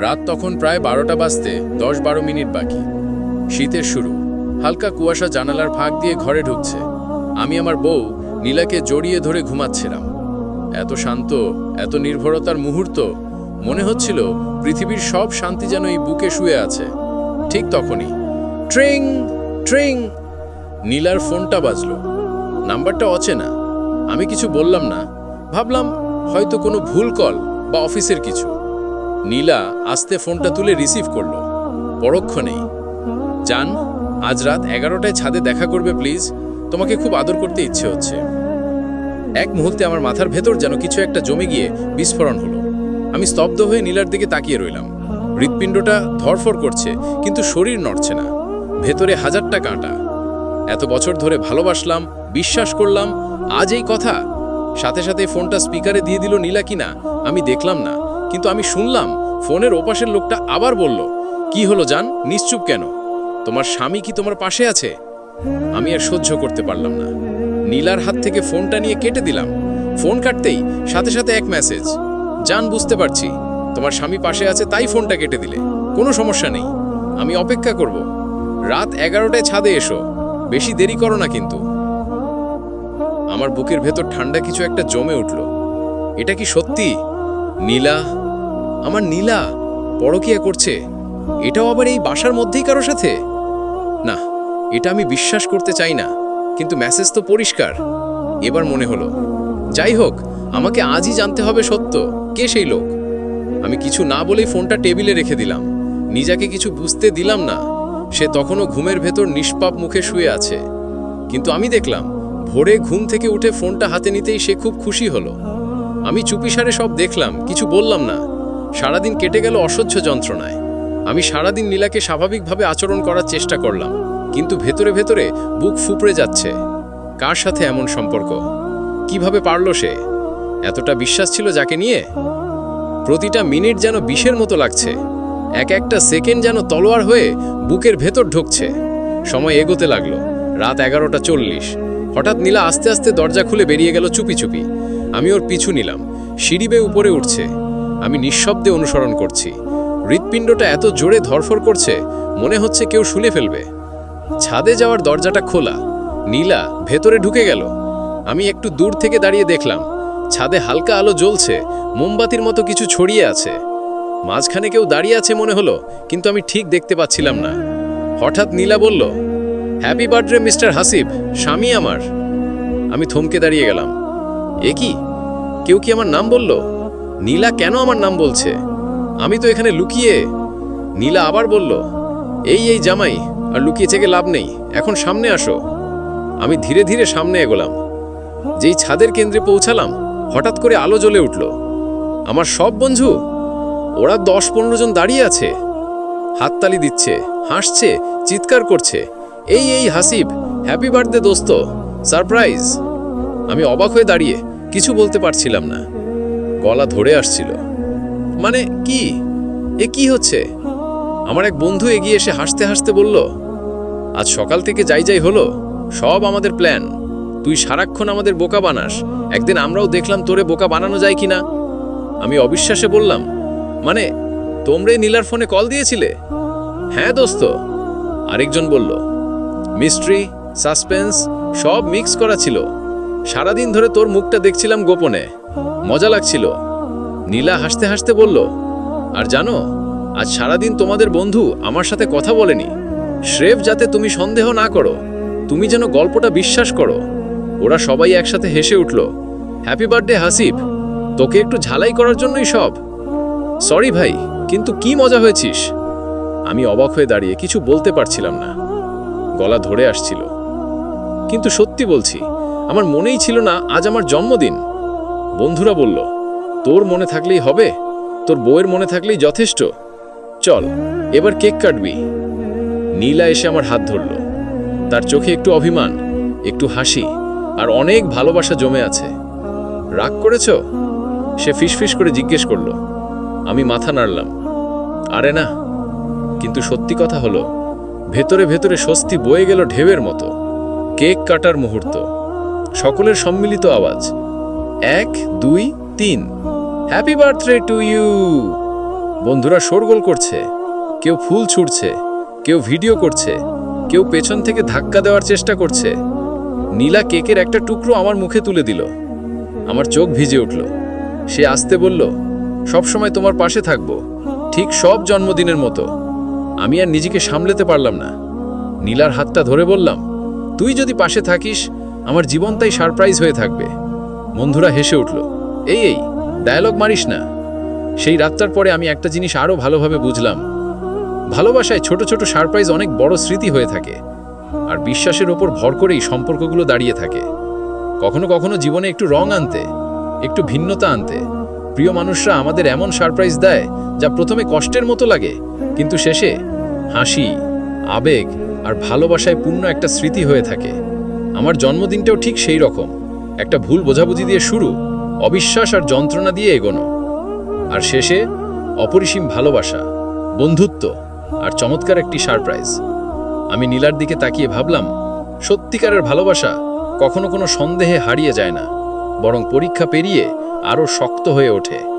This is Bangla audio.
রাত তখন প্রায় বারোটা বাজতে দশ বারো মিনিট বাকি। শীতের শুরু। হালকা কুয়াশা জানালার ফাঁক দিয়ে ঘরে ঢুকছে। আমি আমার বউ নীলাকে জড়িয়ে ধরে ঘুমাচ্ছিলাম। এত শান্ত, এত নির্ভরতার মুহূর্ত, মনে হচ্ছিল পৃথিবীর সব শান্তি যেন এই বুকে শুয়ে আছে। ঠিক তখনই, ট্রিং ট্রিং, নীলার ফোনটা বাজল। নাম্বারটা অচেনা। আমি কিছু বললাম না। ভাবলাম হয়তো কোনো ভুল কল বা অফিসের কিছু। নীলা আস্তে ফোনটা তুলে রিসিভ করল। পরক্ষণেই জান, আজ রাত এগারোটায় ছাদে দেখা করবে, প্লিজ। তোমাকে খুব আদর করতে ইচ্ছে হচ্ছে। এক মুহূর্তে আমার মাথার ভেতর যেন কিছু একটা জমে গিয়ে বিস্ফোরণ হলো। আমি স্তব্ধ হয়ে নীলার দিকে তাকিয়ে রইলাম। হৃৎপিণ্ডটা ধরফর করছে, কিন্তু শরীর নড়ছে না। ভেতরে হাজারটা কাঁটা। এত বছর ধরে ভালোবাসলাম, বিশ্বাস করলাম, আজ এই কথা। সাথে সাথে ফোনটা স্পিকারে দিয়ে দিল নীলা কিনা আমি দেখলাম না। কিন্তু আমি শুনলাম ফোনের ওপাশের লোকটা আবার বলল, কি হলো জান? নিশ্চুপ কেন? তোমার স্বামী কি তোমার পাশে আছে? আমি আর সহ্য করতে পারলাম না। নীলার হাত থেকে ফোনটা নিয়ে কেটে দিলাম। ফোন কাটতেই সাথে সাথে এক মেসেজ, জান, বুঝতে পারছি। তোমার স্বামী পাশে আছে, তাই ফোনটা কেটে দিলে। কোনো সমস্যা নেই। আমি অপেক্ষা করব। রাত এগারোটায় ছাদে এসো। বেশি দেরি করো না কিন্তু। আমার বুকের ভেতর ঠান্ডা কিছু একটা জমে উঠল। এটা কি সত্যি? নীলা আমার নীলা পরকিয়া করছে। এটাও আবার এই বাসার মধ্যেই কারও সাথে? না, এটা আমি বিশ্বাস করতে চাই না, কিন্তু মেসেজ তো পরিষ্কার। এবার মনে হলো, যাই হোক, আমাকে আজই জানতে হবে সত্য, কে সেই লোক? আমি কিছু না বলেই ফোনটা টেবিলে রেখে দিলাম। নিজাকে কিছু বুঝতে দিলাম না, সে তখনও ঘুমের ভেতর নিষ্পাপ মুখে শুয়ে আছে। কিন্তু আমি দেখলাম, ভোরে ঘুম থেকে উঠে ফোনটা হাতে নিতেই সে খুব খুশি হলো। আমি চুপিসারে সব দেখলাম, কিছু বললাম না। সারাদিন কেটে গেল অসহ্য যন্ত্রণায়। আমি সারাদিন নীলাকে স্বাভাবিকভাবে আচরণ করার চেষ্টা করলাম, কিন্তু ভেতরে ভেতরে বুক ফুপড়ে যাচ্ছে। কার সাথে এমন সম্পর্ক? কীভাবে পারল সে? এতটা বিশ্বাস ছিল যাকে নিয়ে? প্রতিটা মিনিট যেন বিষের মতো লাগছে। এক একটা সেকেন্ড যেন তলোয়ার হয়ে বুকের ভেতর ঢুকছে। সময় এগোতে লাগল, রাত এগারোটা চল্লিশ। হঠাৎ নীলা আস্তে আস্তে দরজা খুলে বেরিয়ে গেল চুপি চুপি। আমি ওর পিছু নিলাম, সিঁড়ি বেয়ে উপরে উঠছে। আমি নিঃশব্দে অনুসরণ করছি। হৃৎপিণ্ডটা এত জোরে ধরফর করছে, মনে হচ্ছে কেউ শুনে ফেলবে। ছাদে যাওয়ার দরজাটা খোলা। নীলা ভেতরে ঢুকে গেল। আমি একটু দূর থেকে দাঁড়িয়ে দেখলাম, ছাদে হালকা আলো জ্বলছে, মোমবাতির মতো কিছু ছড়িয়ে আছে। মাঝখানে কেউ দাঁড়িয়ে আছে মনে হলো, কিন্তু আমি ঠিক দেখতে পাচ্ছিলাম না। হঠাৎ নীলা বলল হ্যাপি বার্থডে মিস্টার হাসিব স্বামী আমার। আমি থমকে দাঁড়িয়ে গেলাম। এ কি? কেউ কি আমার নাম বলল? নীলা কেন আমার নাম বলছে? আমি তো এখানে লুকিয়ে। নীলা আবার বলল, এই এই জামাই, আর লুকিয়ে থেকে লাভ নেই, এখন সামনে আসো। আমি ধীরে ধীরে সামনে এগোলাম। যেই ছাদের কেন্দ্রে পৌঁছালাম, হঠাৎ করে আলো জ্বলে উঠল। আমার সব বন্ধু? ওরা দশ পনেরো জন দাঁড়িয়ে আছে। হাততালি দিচ্ছে, হাসছে, চিৎকার করছে। এই এই, হাসিব, হ্যাপি বার্থডে দোস্ত, সারপ্রাইজ। আমি অবাক হয়ে দাঁড়িয়ে, কিছু বলতে পারছিলাম না। গলা ধরে আসছিল। মানে কি? এ কি হচ্ছে? আমার এক বন্ধু এগিয়ে এসে হাসতে হাসতে বলল, আজ সকাল থেকে যাই যাই হলো, সব আমাদের প্ল্যান। তুই সারাক্ষণ আমাদের বোকা বানাস। একদিন আমরাও দেখলাম তোরে বোকা বানানো যায় কিনা। আমি অবিশ্বাসে বললাম মানে তোমরে নীলার ফোনে কল দিয়েছিলে? হ্যাঁ দোস্ত। আরেকজন বলল, মিস্ট্রি, সাসপেন্স, সব মিক্স করা ছিল। সারাদিন ধরে তোর মুখটা দেখছিলাম গোপনে। মজা লাগছিল। নীলা হাসতে হাসতে বলল, আর জানো, আজ সারাদিন তোমাদের বন্ধু আমার সাথে কথা বলেনি। শ্রেফ, যাতে তুমি সন্দেহ না করো, তুমি যেন গল্পটা বিশ্বাস করো। ওরা সবাই একসাথে হেসে উঠল হ্যাপি বার্থডে হাসিফ। তোকে একটু ঝালাই করার জন্যই সব। সরি ভাই, কিন্তু কি মজা হয়েছিস? আমি অবাক হয়ে দাঁড়িয়ে কিছু বলতে পারছিলাম না। গলা ধরে আসছিল। কিন্তু সত্যি বলছি, আমার মনেই ছিল না আজ আমার জন্মদিন। বন্ধুরা বলল, তোর মনে থাকলেই হবে? তোর বউয়ের মনে থাকলেই যথেষ্ট? চল, এবার কেক কাটবি। নীলা এসে আমার হাত ধরল। তার চোখে একটু অভিমান, একটু হাসি, আর অনেক ভালোবাসা জমে আছে। রাগ করেছ? সে ফিসফিস করে জিজ্ঞেস করল। আমি মাথা নাড়লাম। আরে না, কিন্তু সত্যি কথা হলো, ভেতরে ভেতরে স্বস্তি বয়ে গেল ঢেউয়ের মতো। কেক কাটার মুহূর্ত, সকলের সম্মিলিত আওয়াজ এক, দুই, তিন। হ্যাপি বার্থডে টু ইউ বন্ধুরা শোরগোল করছে। কেউ ফুল ছুঁড়ছে। কেউ ভিডিও করছে। কেউ পেছন থেকে ধাক্কা দেওয়ার চেষ্টা করছে। নীলা কেকের একটা টুকরো আমার মুখে তুলে দিল। আমার চোখ ভিজে উঠল। সে আসতে বলল সবসময় তোমার পাশে থাকব। ঠিক সব জন্মদিনের মতো। আমি আর নিজেকে সামলেতে পারলাম না। নীলার হাতটা ধরে বললাম, তুই যদি পাশে থাকিস, আমার জীবন তাই সারপ্রাইজ হয়ে থাকবে। বন্ধুরা হেসে উঠল, এই এই ডায়ালগ মারিস না। সেই রাতটার পরে আমি একটা জিনিস আরও ভালোভাবে বুঝলাম। ভালোবাসায় ছোট ছোট সারপ্রাইজ অনেক বড় স্মৃতি হয়ে থাকে, আর বিশ্বাসের ওপর ভর করেই সম্পর্কগুলো দাঁড়িয়ে থাকে। কখনো কখনো জীবনে একটু রং আনতে, একটু ভিন্নতা আনতে। প্রিয় মানুষরা আমাদের এমন সারপ্রাইজ দেয়, যা প্রথমে কষ্টের মতো লাগে, কিন্তু শেষে হাসি, আবেগ আর ভালোবাসায় পূর্ণ একটা স্মৃতি হয়ে থাকে। আমার জন্মদিনটাও ঠিক সেই রকম। একটা ভুল বোঝাবুঝি দিয়ে শুরু, অবিশ্বাস আর যন্ত্রণা দিয়ে এগোনো। আর শেষে, অপরিসীম ভালোবাসা, বন্ধুত্ব আর চমৎকার একটি সারপ্রাইজ। আমি নীলার দিকে তাকিয়ে ভাবলাম, সত্যিকারের ভালোবাসা কখনো কোনো সন্দেহে হারিয়ে যায় না, বরং পরীক্ষা পেরিয়ে আরও শক্ত হয়ে ওঠে।